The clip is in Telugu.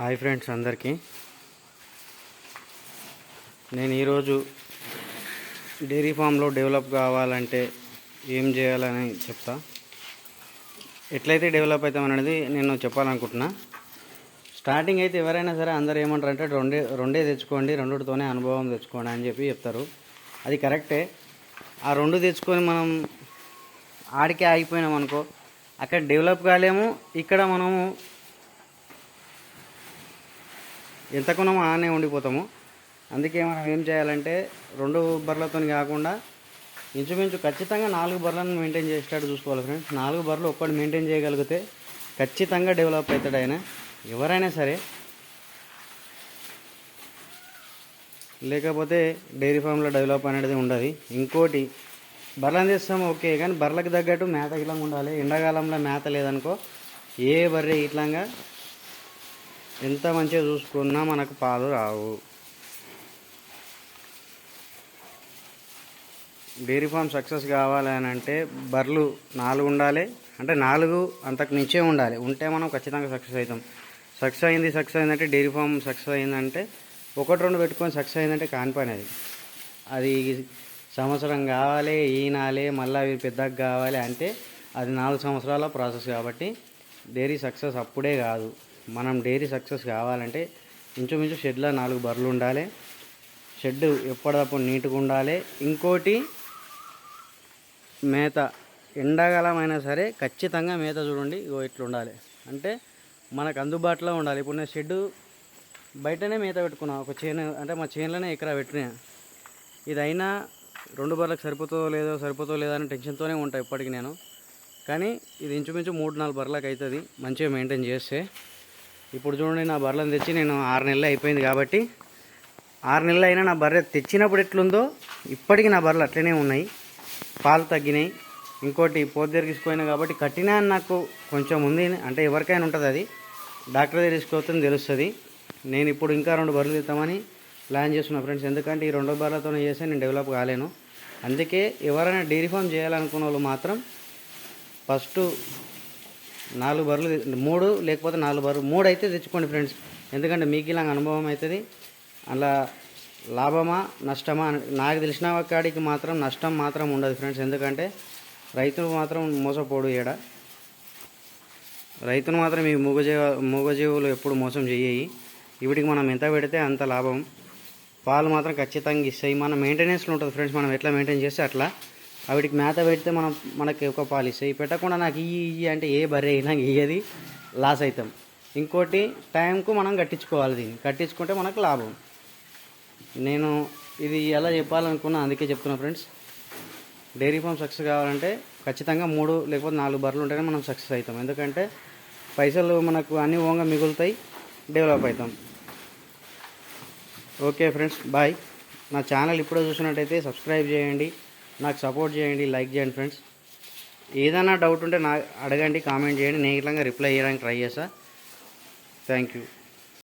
హాయ్ ఫ్రెండ్స్ అందరికీ. నేను ఈరోజు డైరీ ఫామ్లో డెవలప్ కావాలంటే ఏం చేయాలని చెప్తా. ఎట్లయితే డెవలప్ అవుతాం అనేది నేను చెప్పాలనుకుంటున్నా. స్టార్టింగ్ అయితే ఎవరైనా సరే అందరు ఏమంటారు అంటే రెండే రెండే తెచ్చుకోండి రెండుతోనే అనుభవం తెచ్చుకోండి అని చెప్పి చెప్తారు. అది కరెక్టే. ఆ రెండు తెచ్చుకొని మనం ఆడికే ఆగిపోయినాం అనుకో అక్కడ డెవలప్ కాలేము ఇక్కడ మనము ఎంత కొనం ఆనే ఉండిపోతాము. అందుకే మనం ఏం చేయాలంటే రెండు బర్రెలతో కాకుండా ఇంచుమించు ఖచ్చితంగా నాలుగు బర్రెలను మెయింటైన్ చేసేటట్టు చూసుకోవాలి ఫ్రెండ్స్ నాలుగు బర్రెలు ఒక్కటి మెయింటైన్ చేయగలిగితే ఖచ్చితంగా డెవలప్ అవుతాడు ఆయన. ఎవరైనా సరే. లేకపోతే డైరీ ఫామ్లో డెవలప్ అనేది ఉండదు. ఇంకోటి బర్రెలను తెస్తాము ఓకే కానీ బర్రెలకు తగ్గట్టు మేత ఇట్లా ఉండాలి. ఎండాకాలంలో మేత లేదనుకో ఏ బర్రె ఇట్లాగా ఎంత మంచిగా చూసుకున్నా మనకు పాలు రావు. డైరీ ఫామ్ సక్సెస్ కావాలి అని అంటే బర్రెలు నాలుగు ఉండాలి. అంటే నాలుగు అంతకు మించే ఉండాలి. ఉంటే మనం ఖచ్చితంగా సక్సెస్ అవుతాం. సక్సెస్ అయింది సక్సెస్ అయిందంటే డైరీ ఫామ్ సక్సెస్ అయిందంటే ఒకటి రెండు పెట్టుకొని సక్సెస్ అయిందంటే కాని పని అది. అది సంవత్సరం కావాలి ఈనాలి మళ్ళీ అవి పెద్దగా కావాలి అంటే అది నాలుగు సంవత్సరాల ప్రాసెస్ కాబట్టి డైరీ సక్సెస్ అప్పుడే కాదు. మనం డైరీ సక్సెస్ కావాలంటే ఇంచుమించు షెడ్లో నాలుగు బర్రెలు ఉండాలి. షెడ్ ఎప్పటికప్పుడు నీట్గా ఉండాలి. ఇంకోటి మేత. ఎండాకాలం అయినా సరే ఖచ్చితంగా మేత చూడండి ఇగో ఇట్లా ఉండాలి. అంటే మనకు అందుబాటులో ఉండాలి. ఇప్పుడు నేను షెడ్ బయటనే మేత పెట్టుకున్నా. ఒక చేను అంటే మా చేనులోనే ఎకరా పెట్టినా. ఇది అయినా రెండు బర్రెలకు సరిపోతుందో లేదో సరిపోతుందో లేదో అని టెన్షన్తోనే ఉంటా ఇప్పటికి నేను. కానీ ఇది ఇంచుమించు మూడు నాలుగు బర్రెలకు అవుతుంది మంచిగా మెయింటైన్ చేస్తే. ఇప్పుడు చూడండి నా బర్రెలను తెచ్చి నేను ఆరు నెలలు అయిపోయింది కాబట్టి ఆరు నెలలు అయినా నా బర్రె తెచ్చినప్పుడు ఎట్లుందో ఇప్పటికీ నా బర్రెలు అట్లనే ఉన్నాయి. పాలు తగ్గినాయి. ఇంకోటి పోతు తీసుకుపోయినా కాబట్టి కట్టినా నాకు కొంచెం ఉంది. అంటే ఎవరికైనా ఉంటుంది అది. డాక్టర్ దగ్గర తెలుస్తుంది. నేను ఇప్పుడు ఇంకా రెండు బర్రెలు తీద్దామని ప్లాన్ చేస్తున్నా ఫ్రెండ్స్. ఎందుకంటే ఈ రెండో బర్రెలతో చేస్తే నేను డెవలప్ కాలేను. అందుకే ఎవరైనా డైరీ ఫామ్ చేయాలనుకున్న వాళ్ళు మాత్రం ఫస్ట్ నాలుగు బర్రెలు మూడు లేకపోతే నాలుగు బర్రెలు మూడు అయితే తెచ్చుకోండి ఫ్రెండ్స్. ఎందుకంటే మీకు ఇలా అనుభవం అవుతుంది. అలా లాభమా నష్టమా నాకు తెలిసిన కాడికి మాత్రం నష్టం మాత్రం ఉండదు ఫ్రెండ్స్. ఎందుకంటే రైతులు మాత్రం మోసపోడు ఈడ. రైతును మాత్రం ఈ మూగజీవ మూగజీవులు ఎప్పుడు మోసం చేయయి ఇవిటికి మనం ఎంత పెడితే అంత లాభం. పాలు మాత్రం ఖచ్చితంగా ఇస్తాయి. మన మెయింటెనెన్స్లో ఉంటుంది ఫ్రెండ్స్. మనం ఎట్లా మెయింటైన్ చేస్తే అట్లా. వాటికి మేత పెడితే మనం మనకి ఒక పాలు ఇస్తాయి పెట్టకుండా నాకు ఇయ్యి ఇయ్యి అంటే ఏ బర్రె అయినా ఇయ్యది లాస్ అవుతాం ఇంకోటి టైంకు మనం కట్టించుకోవాలి దీన్ని. కట్టించుకుంటే మనకు లాభం. నేను ఇది ఎలా చెప్పాలనుకున్నా అందుకే చెప్తున్నా ఫ్రెండ్స్. డైరీ ఫామ్ సక్సెస్ కావాలంటే ఖచ్చితంగా మూడు లేకపోతే నాలుగు బర్రెలు ఉంటేనే మనం సక్సెస్ అవుతాం. ఎందుకంటే పైసలు మనకు అన్ని ఓంగా మిగులుతాయి డెవలప్ అవుతాం. Okay friends bye. నా ఛానల్ ఇప్పుడే చూసినట్టయితే సబ్స్క్రైబ్ చేయండి. నాకు సపోర్ట్ చేయండి లైక్ చేయండి ఫ్రెండ్స్ ఏదైనా డౌట్ ఉంటే నా అడగండి కామెంట్ చేయండి. నేను ఇట్లాగా రిప్లై చేయడానికి ట్రై చేస్తా. Thank you